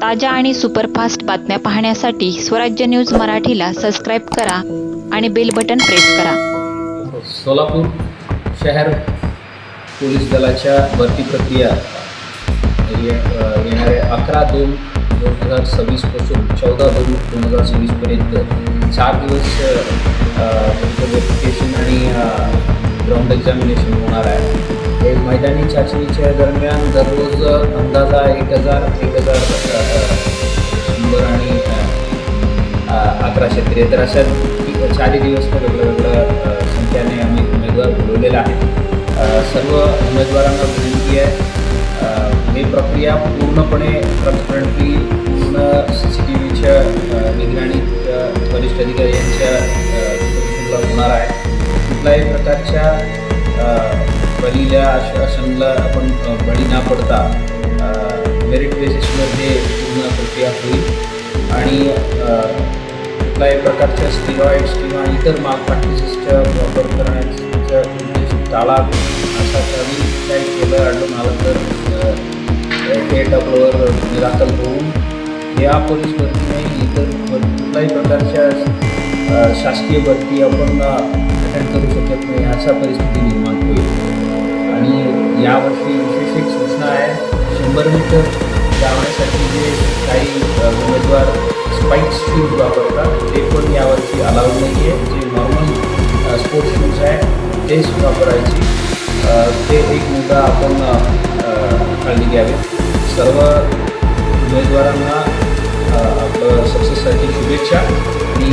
ताज्या आणि सुपरफास्ट बातम्या पाहण्यासाठी स्वराज्य न्यूज मराठीला सबस्क्राईब करा आणि बेल बटन प्रेस करा. सोलापूर शहर पोलीस दलाच्या भरती प्रक्रिया. ये- येणारे अकरा दोन दोन हजार सव्वीसपासून चौदा दोन दोन हजार सव्वीसपर्यंत चार दिवस व्हेरिफिकेशन आणि ग्राउंड एक्झामिनेशन होणार आहे. हे मैदानी चाचणीच्या दरम्यान दररोज अंदाजा एक हजार एक हजार शंभर आणि अकराशे त्रेहत्तर अशा चारही दिवस वेगळं वेगळ्या संख्याने आम्ही उमेदवार बोलवलेला आहे सर्व उमेदवारांना विनंती आहे हे ही प्रक्रिया पूर्णपणे ट्रान्सपरंटली पूर्ण सी सी टी व्हीच्या निगराणीत वरिष्ठ अधिकारी यांच्या होणार आहे. कुठल्याही प्रकारच्या बळीला आश्वासनला आपण बळी न पडता मेरिट बेसिसमध्ये पूर्ण प्रक्रिया होईल. आणि कुठल्याही प्रकारच्या स्टिरॉइड्स किंवा इतर माल प्रॅक्टिसेसच्या वापर करण्याचा टाळा असा कमी काही केलं. आढळून आलं तर अ, ते टपलवर गुन्हे होऊन या पोलीस भरती नाही इतर कुठल्याही प्रकारच्या शासकीय भरती आपण अटेंड करू शकत नाही अशा परिस्थिती निर्माण होईल. आणि यावर्षी विशेष एक सूचना आहे शंभर मीटर धावण्यासाठी जे काही उमेदवार स्पाईक शूज वापरतात ते पण यावर्षी अलाउड नाही आहे जे नॉर्मल स्पोर्ट्स शूज आहे तेच वापरायची. ते एक मुद्दा आपण काळजी घ्यावी. सर्व उमेदवारांना आपलं सक्सेससाठी शुभेच्छा. आणि